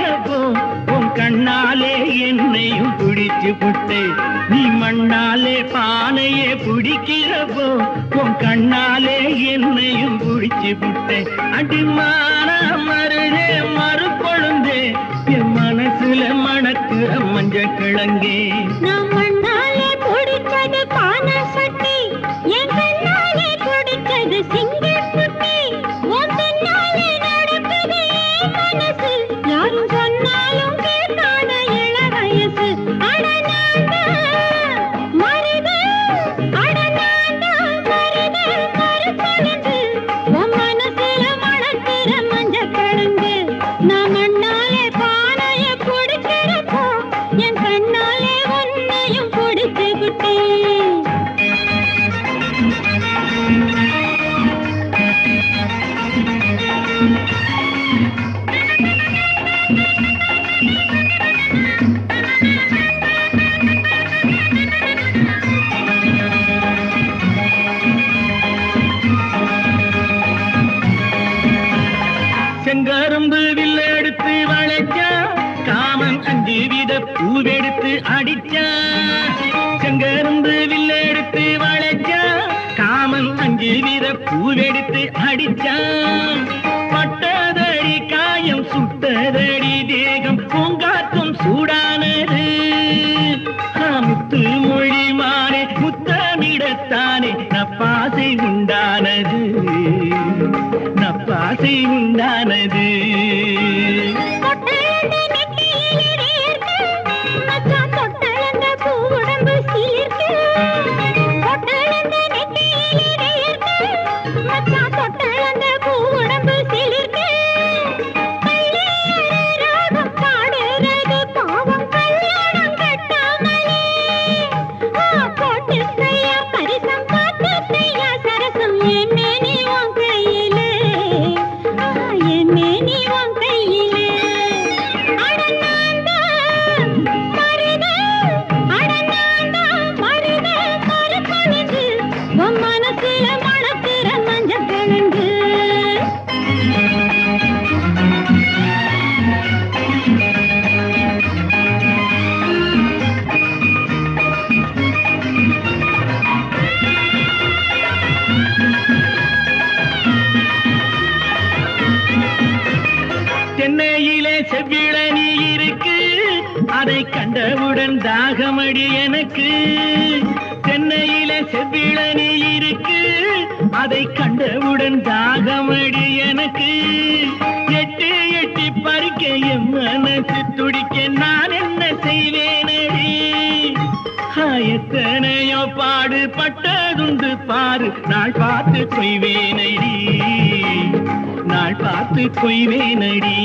ஜபம் உன் கண்ணாலே என்னையும் பிடிச்சு புட்டை நீ மண்ணாலே பானையே பிடிக்கிறப்போ உன் கண்ணாலே என்னையும் பிடிச்சு புட்டை. அடிமான மருளே மறுக்கொழுந்தே என் மனசுல மணக்குற மஞ்சள் கிழங்கே. நான் மண்ணாலே பிடிச்சது பானை சட்டி மச்சான் பட்டதடி காயம் சுட்டதடி தேகம். பூங்காத்தும் சூடானது. முத்து மொழி மாறே முத்தமிடத்தானே நப்பாசை உண்டானது. நப்பாசை உண்டானது. அதை கண்டவுடன் தாகமடி எனக்கு. எட்டி எட்டி பறிக்க என் மனசு துடிக்க நான் என்ன செய்வேனடி? எத்தனையோ பாடுபட்டதுண்டு பாரு நான் பார்த்து கொய்வேனடி. நான் பார்த்து கொய்வேனடி.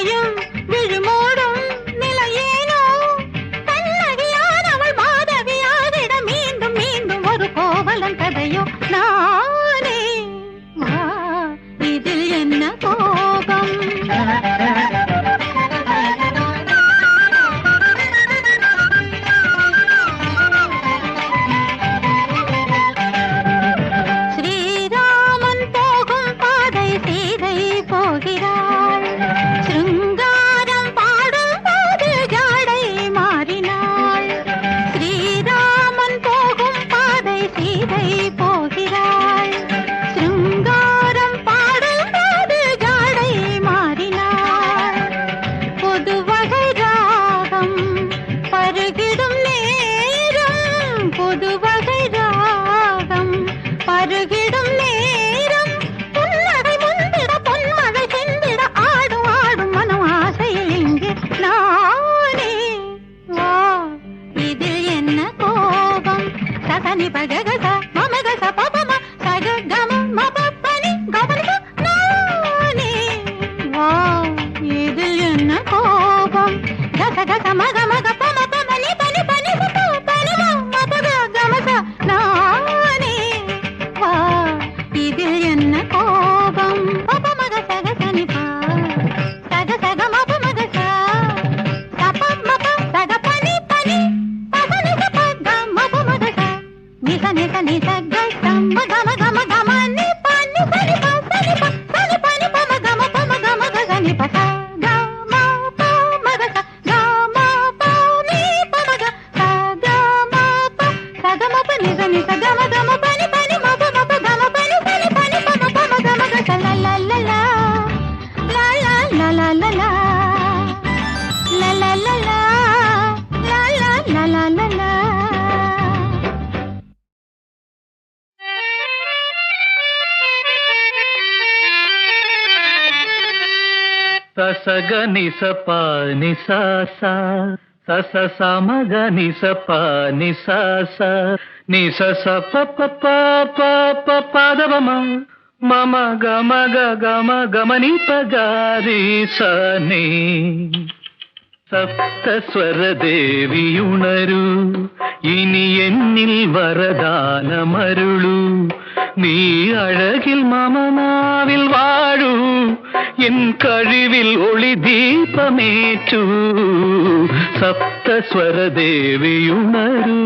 மாயம் விழுமா నిజ నిజ నిజ గ నిస ప నిస సస సమగ నిస ప నిస నిస స ప ప ప ప ప పదవమ మమ గమ గమ గమని పగారి సని സപ്തസ്വരദേവിയുണരു ഇനി എന്നിൽ വരദാനമരുളു നീ അഴകിൽ മമനാവിൽ വാഴൂ എൻ കഴിവിൽ ഒളി ദീപമേറ്റു സപ്തസ്വരദേവിയുണരൂ.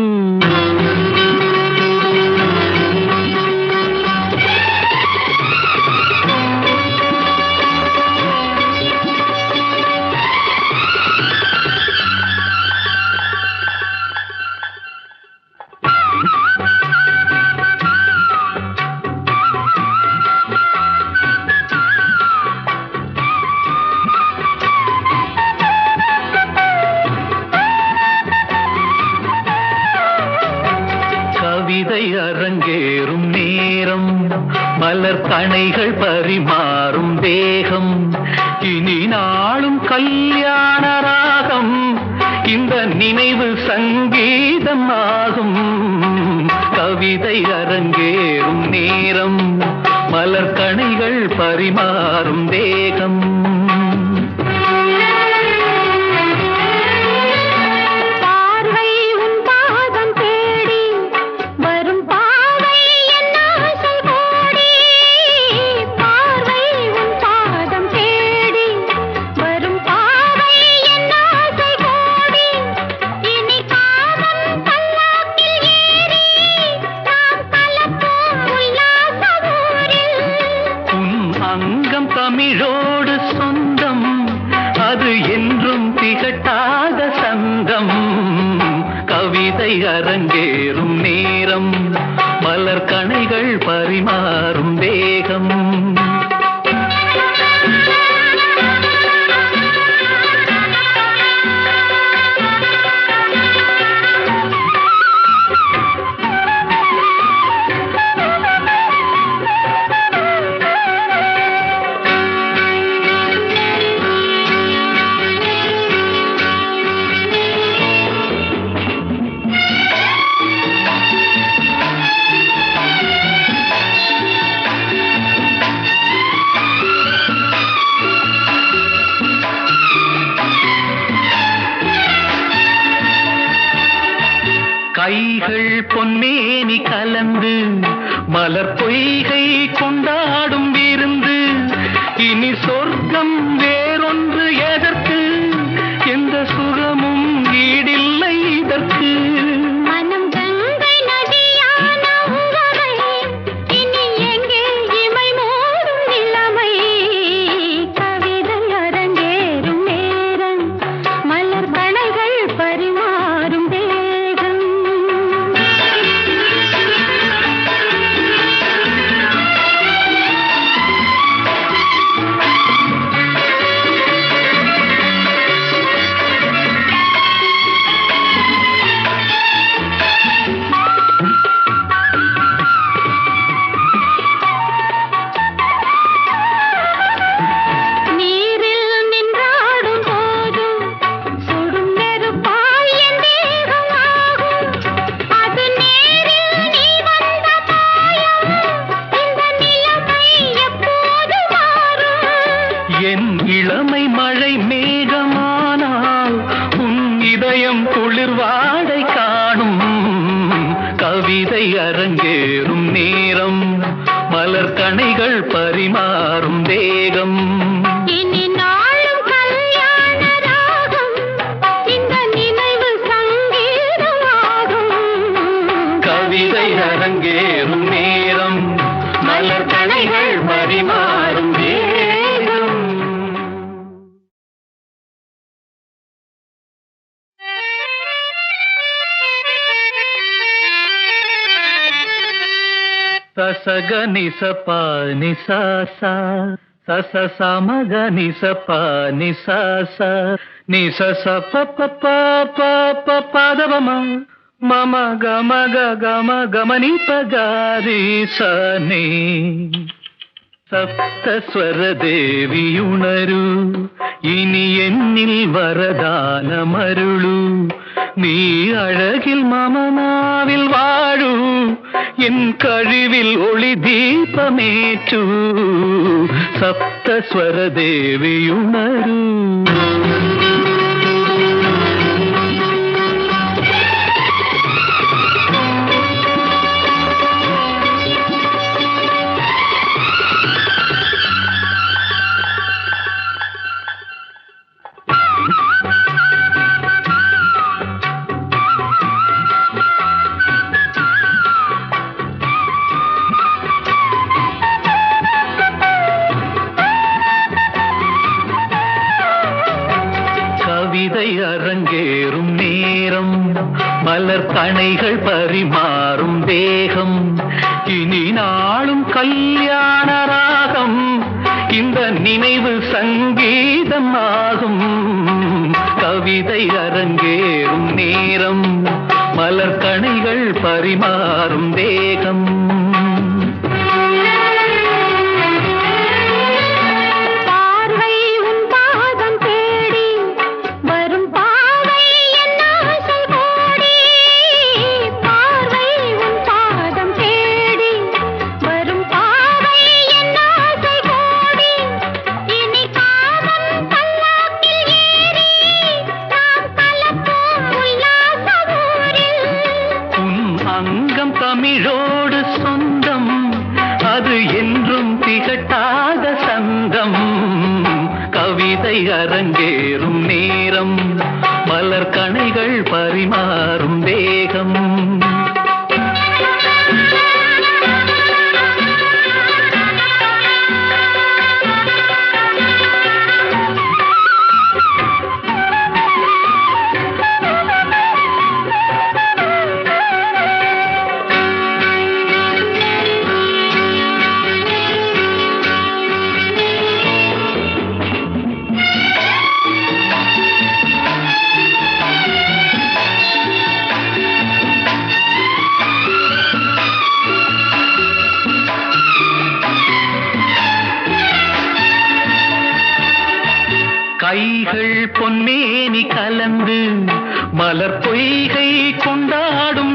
கணைகள் பரிமா பல பொய்கை கொண்டா ససగ నిస పాని సస సమగ నిస పాని సస నిస సప పప పప పాదవమ మమ గమ గమ గమని పగారి సని സപ്തസ്വരദേവിയുണരു ഇനി എന്നിൽ വരദാനമരുളു നീ അഴകിൽ മമനാവിൽ വാഴ എൻ കഴിവിൽ ഒളി ദീപമേറ്റു സപ്തസ്വരദേവിയുണരൂ. அணைகள் பரிமாறும் தேகம். இனி நாளும் கல்யாண ராகம். இந்த நினைவு சங்கீதம் ஆகும். கவிதை அரங்கேறும் நேரம். மலர்கணைகள் பரிமாறும் தேகம். அரங்கேறும் நேரம் மலர் கணைகள் பரிமாறும் தேவ கொண்டாடும்